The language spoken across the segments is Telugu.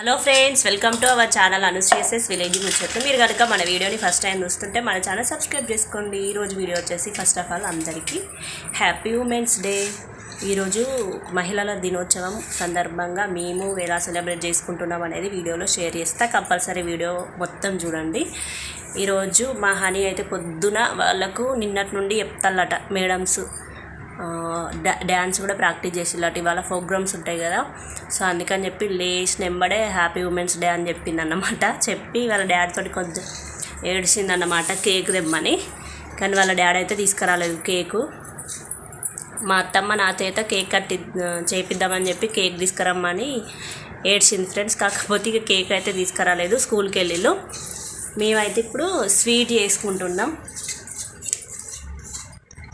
Hello friends welcome to our channel అనుశ్రేసెస్ village ముచ్చట్లు మీరు కనుక మన వీడియోని ఫస్ట్ టైం చూస్తుంటే మన ఛానల్ సబ్స్క్రైబ్ చేసుకోండి. ఈరోజు వీడియో వచ్చేసి ఫస్ట్ ఆఫ్ ఆల్ అందరికీ హ్యాపీ ఉమెన్స్ డే ఈరోజు మహిళల దినోత్సవం సందర్భంగా మేము ఎలా సెలబ్రేట్ చేసుకుంటున్నాం అనేది వీడియోలో షేర్ చేస్తా. కంపల్సరీ వీడియో మొత్తం చూడండి. ఈరోజు మా హనీ అయితే పొద్దున వాళ్ళకు నిన్నటి నుండి చెప్తాలట మేడమ్స్ డ్యాన్స్ కూడా ప్రాక్టీస్ చేసిల్లట ఇవాళ ప్రోగ్రామ్స్ ఉంటాయి కదా. సో అందుకని చెప్పి లేచి నెంబడే హ్యాపీ ఉమెన్స్ డే అని చెప్పింది అన్నమాట చెప్పి వాళ్ళ డాడీ తోటి కొంచెం ఏడిచింది అన్నమాట కేక్ తెమ్మని. కానీ వాళ్ళ డాడీ అయితే తీసుకురాలేదు కేకు. మా అత్తమ్మ నా చేత కేక్ కట్టి చేపిద్దామని చెప్పి కేక్ తీసుకురమ్మని ఏడ్చింది ఫ్రెండ్స్. కాకపోతే ఇక కేక్ అయితే తీసుకురాలేదు స్కూల్కి వెళ్ళిళ్ళు. మేమైతే ఇప్పుడు స్వీట్ చేసుకుంటున్నాం.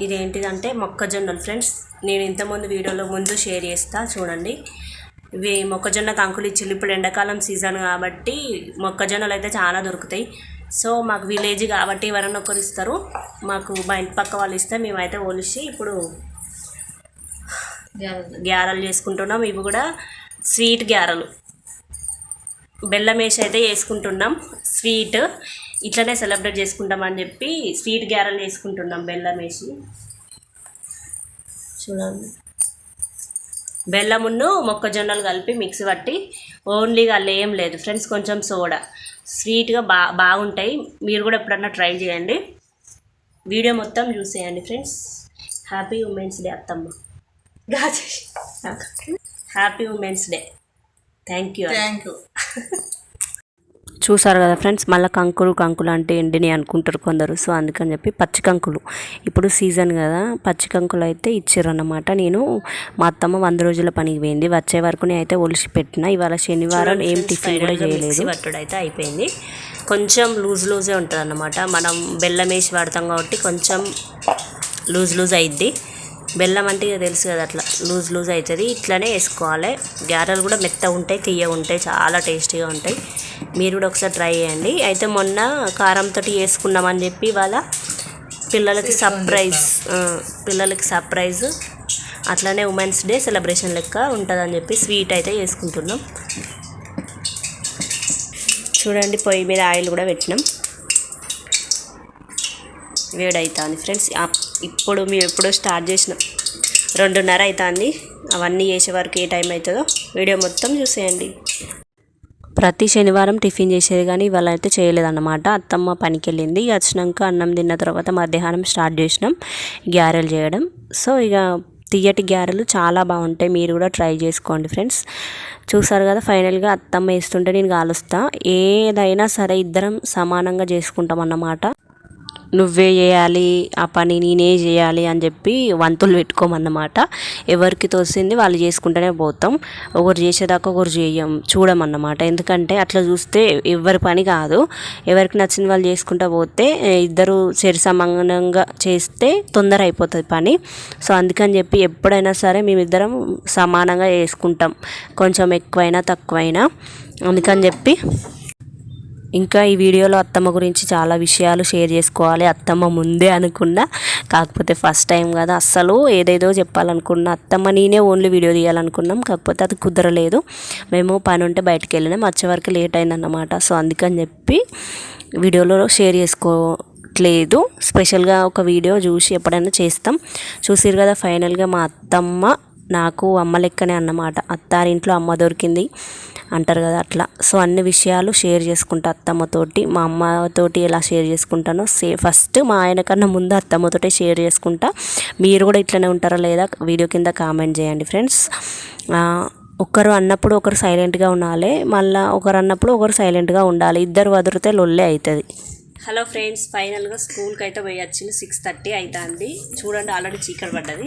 ఇదేంటిదంటే మొక్కజొన్నలు. ఫ్రెండ్స్ నేను ఇంతకుముందు వీడియోలో ముందు షేర్ చేస్తా చూడండి. ఇవి మొక్కజొన్న కంకులు ఇచ్చిళ్ళు. ఇప్పుడు ఎండాకాలం సీజన్ కాబట్టి మొక్కజొన్నలు అయితే చాలా దొరుకుతాయి. సో మాకు విలేజ్ కాబట్టి ఎవరైనా ఒకరు ఇస్తారు. మాకు మా ఇంటి పక్క వాళ్ళు ఇస్తే మేమైతే ఒలిసి ఇప్పుడు గ్యారలు చేసుకుంటున్నాం. ఇవి కూడా స్వీట్ గ్యారలు. బెల్లం వేసి అయితే వేసుకుంటున్నాం. స్వీట్ ఇట్లనే సెలబ్రేట్ చేసుకుంటామని చెప్పి స్వీట్ గ్యారలు చేసుకుంటున్నాం బెల్లం వేసి. చూడండి. బెల్లమును మొక్కజొన్నలు కలిపి మిక్స్ పట్టి ఓన్లీగా అల్ల ఏం లేదు. ఫ్రెండ్స్ కొంచెం సోడా. స్వీట్గా బా బాగుంటాయి. మీరు కూడా ఎప్పుడన్నా ట్రై చేయండి. వీడియో మొత్తం చూసేయండి ఫ్రెండ్స్. హ్యాపీ ఉమెన్స్ డే అత్తమ్మ. Happy women's day. Thank you thank you. చూసారు కదా ఫ్రెండ్స్ మళ్ళీ కంకులు కంకులు అంటే ఎండిని అనుకుంటారు కొందరు. సో అందుకని చెప్పి పచ్చి కంకులు. ఇప్పుడు సీజన్ కదా పచ్చి కంకులు అయితే ఇచ్చారు అన్నమాట నేను మా అత్తమ్మ వంద రోజుల పనికి పోయింది. వచ్చే వరకు నేను అయితే ఒలిసి పెట్టిన. ఇవాళ శనివారం ఏం టిఫిన్ కూడా చేయలేదు. పట్టుడు అయితే అయిపోయింది. కొంచెం లూజ్ లూజే ఉంటుంది అన్నమాట మనం బెల్లం వేసి వాడతాం కాబట్టి కొంచెం లూజ్ లూజ్ అయిద్ది. బెల్లం అంటే ఇక తెలుసు కదా అట్లా. లూజ్ లూజ్ అవుతుంది. ఇట్లనే వేసుకోవాలి. గారెలు కూడా మెత్తగా ఉంటాయి తీయగా ఉంటాయి చాలా టేస్టీగా ఉంటాయి. మీరు కూడా ఒకసారి ట్రై చేయండి. అయితే మొన్న కారంతో వేసుకున్నామని చెప్పి వాళ్ళ పిల్లలకి సర్ప్రైజ్ పిల్లలకి సర్ప్రైజ్ అట్లనే ఉమెన్స్ డే సెలబ్రేషన్ లెక్క ఉంటుందని చెప్పి స్వీట్ అయితే చేసుకుంటున్నాం చూడండి పొయ్యి మీద ఆయిల్ కూడా పెట్టినాం. వేడవుతుంది ఫ్రెండ్స్ ఇప్పుడు మేము ఎప్పుడో స్టార్ట్ చేసినాం రెండున్నర అవుతుంది అవన్నీ చేసే వరకు ఏ టైం అవుతుందో వీడియో మొత్తం చూసేయండి. ప్రతి శనివారం టిఫిన్ చేసేది కానీ ఇవాళ అయితే చేయలేదన్నమాట. అత్తమ్మ పనికి వెళ్ళింది ఇక వచ్చినాక అన్నం తిన్న తర్వాత మధ్యాహ్నం స్టార్ట్ చేసినాం గ్యారెలు చేయడం. సో ఇక తియ్యటి గ్యారెలు చాలా బాగుంటాయి. మీరు కూడా ట్రై చేసుకోండి ఫ్రెండ్స్. చూసారు కదా ఫైనల్గా అత్తమ్మ వేస్తుంటే నేను కాలుస్తా. ఏదైనా సరే ఇద్దరం సమానంగా చేసుకుంటాం అన్నమాట. నువ్వే చేయాలి ఆ పని నేనే చేయాలి అని చెప్పి వంతులు పెట్టుకోమన్నమాట. ఎవరికి తోసింది వాళ్ళు చేసుకుంటూనే పోతాం. ఒకరు చేసేదాకా ఒకరు చేయం చూడమన్నమాట. ఎందుకంటే అట్లా చూస్తే ఎవరి పని కాదు. ఎవరికి నచ్చిన వాళ్ళు చేసుకుంటూ పోతే ఇద్దరు సరి సమానంగా చేస్తే తొందర అయిపోతుంది పని. సో అందుకని చెప్పి ఎప్పుడైనా సరే మేమిద్దరం సమానంగా చేసుకుంటాం. కొంచెం ఎక్కువైనా తక్కువైనా. అందుకని చెప్పి ఇంకా ఈ వీడియోలో అత్తమ్మ గురించి చాలా విషయాలు షేర్ చేసుకోవాలి. అత్తమ్మ ముందే అనుకున్నా కాకపోతే ఫస్ట్ టైం కదా. అస్సలు ఏదేదో చెప్పాలనుకున్నా అత్తమ్మ నేనే ఓన్లీ వీడియో తీయాలనుకున్నాం కాకపోతే అది కుదరలేదు. మేము పని ఉంటే బయటకు వెళ్ళినాం. వచ్చే వరకు లేట్ అయిందన్నమాట. సో అందుకని చెప్పి వీడియోలో షేర్ చేసుకోవట్లేదు స్పెషల్గా ఒక వీడియో చూసి ఎప్పుడైనా చేస్తాం. చూసిరు కదా ఫైనల్గా మా అత్తమ్మ నాకు అమ్మ లెక్కనే అన్నమాట. అత్తారింట్లో అమ్మ దొరికింది అంటారు కదా అట్లా. సో అన్ని విషయాలు షేర్ చేసుకుంటా అత్తమ్మతోటి. మా అమ్మతోటి ఎలా షేర్ చేసుకుంటానో సే ఫస్ట్ మా ఆయన కన్నా ముందు అత్తమ్మతోటే షేర్ చేసుకుంటా. మీరు కూడా ఇట్లనే ఉంటారా లేదా వీడియో కింద కామెంట్ చేయండి ఫ్రెండ్స్. ఒకరు అన్నప్పుడు ఒకరు సైలెంట్గా ఉండాలి. మళ్ళీ ఒకరు అన్నప్పుడు ఒకరు సైలెంట్గా ఉండాలి. ఇద్దరు వదిలితే లొల్లే అవుతుంది హలో ఫ్రెండ్స్ ఫైనల్గా స్కూల్కి అయితే పోయి వచ్చింది. సిక్స్ థర్టీ అవుతుంది చూడండి ఆల్రెడీ చీకటి పడ్డది.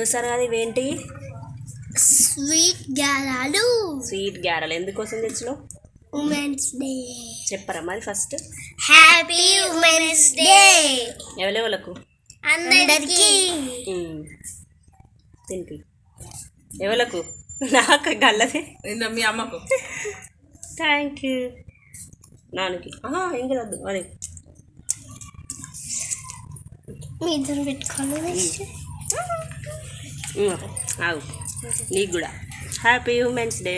చూసారు కదా ఇవేంటి? స్వీట్ గారాలు. స్వీట్ గ్యారలు ఎందుకోసం తెచ్చినావు? Women's day. చెప్పరా మరి ఫస్ట్? Happy women's day. ఎవరెవలకు అందరికీ. తింటి. ఎవలకు? నాకు గల్లదే. మీ అమ్మకు? Thank you. నాన్నకి ఆహా, ఇంకా వద్దు మరి. మీ ఇద్దరు పెట్టుకోవాలి ఆగు. నీకు కూడా. Happy women's day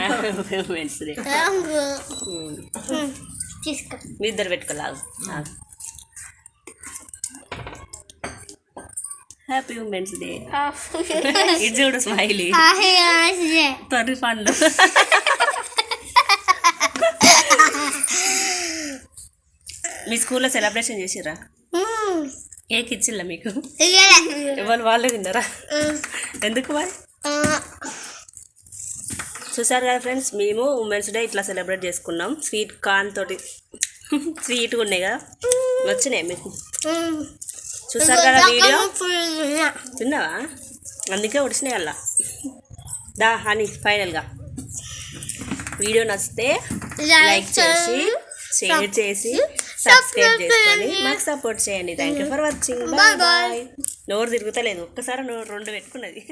happy women's day మీ ఇద్దరు పెట్టుకోలాగు హ్యాపీ ఉమెన్స్ డే ఇది చూడు స్మైలీ. తొర్రి పండు మీ స్కూల్లో సెలబ్రేషన్ చేసిర్రా? కేక్ ఇచ్చిల్లా మీకు? ఎవరు వాళ్ళే తిన్నారా? ఎందుకు మరి? చూసారు కదా ఫ్రెండ్స్ మేము ఉమెన్స్ డే ఇట్లా సెలబ్రేట్ చేసుకున్నాం. స్వీట్ కార్న్ తోటి. స్వీట్గా ఉన్నాయి కదా? వచ్చినాయి మీకు? చూసారు కదా వీడియో? తిన్నావా? అందుకే ఉడిచినాయి అలా. దా హనీ ఫైనల్గా వీడియో నచ్చితే లైక్ చేసి షేర్ చేసి సబ్స్క్రైబ్ చేసుకొని మాకు సపోర్ట్ చేయండి. Thank you for watching bye bye నోరు తిరుగుతలేదు. ఒక్కసారి నోరు రెండు పెట్టుకున్నది.